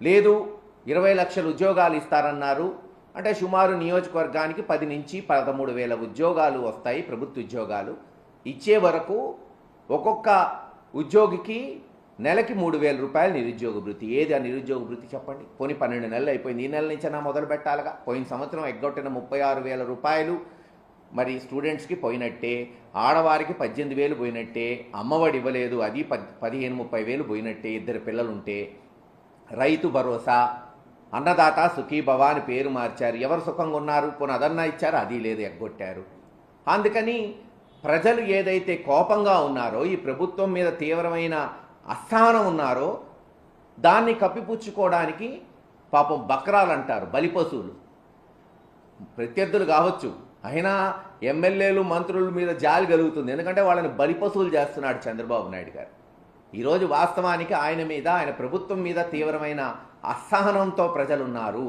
లేదు ఇరవై లక్షల ఉద్యోగాలు ఇస్తారన్నారు. అంటే సుమారు నియోజకవర్గానికి పది నుంచి పదమూడు వేల ఉద్యోగాలు వస్తాయి ప్రభుత్వ ఉద్యోగాలు. ఇచ్చే వరకు ఒక్కొక్క ఉద్యోగికి నెలకి మూడు వేల రూపాయలు నిరుద్యోగ భృతి. ఏది ఆ నిరుద్యోగ భృతి చెప్పండి? పోనీ పన్నెండు నెలలు అయిపోయింది. ఈ నెల నుంచైనా మొదలు పెట్టాలిగా. పోయిన సంవత్సరం ఎగ్గొట్టిన ముప్పై ఆరు వేల రూపాయలు. మరి స్టూడెంట్స్కి పోయినట్టే ఆడవారికి పద్దెనిమిది వేలు పోయినట్టే అమ్మఒడి ఇవ్వలేదు అది పద్ పదిహేను ముప్పై వేలు పోయినట్టే ఇద్దరు పిల్లలుంటే రైతు భరోసా అన్నదాత సుఖీభవ అని పేరు మార్చారు. ఎవరు సుఖంగా ఉన్నారు? పోనీ అదన్నా ఇచ్చారు? అది లేదు ఎగ్గొట్టారు. అందుకని ప్రజలు ఏదైతే కోపంగా ఉన్నారో ఈ ప్రభుత్వం మీద తీవ్రమైన అస్థానం ఉన్నారో దాన్ని కప్పిపుచ్చుకోవడానికి పాపం బక్రాలు అంటారు బలిపశువులు. ప్రత్యర్థులు కావచ్చు. అయినా ఎమ్మెల్యేలు మంత్రుల మీద జాలి కలుగుతుంది. ఎందుకంటే వాళ్ళని బలిపశువులు చేస్తున్నాడు చంద్రబాబు నాయుడు గారు. ఈరోజు వాస్తవానికి ఆయన మీద ఆయన ప్రభుత్వం మీద తీవ్రమైన అసహనంతో ప్రజలున్నారు.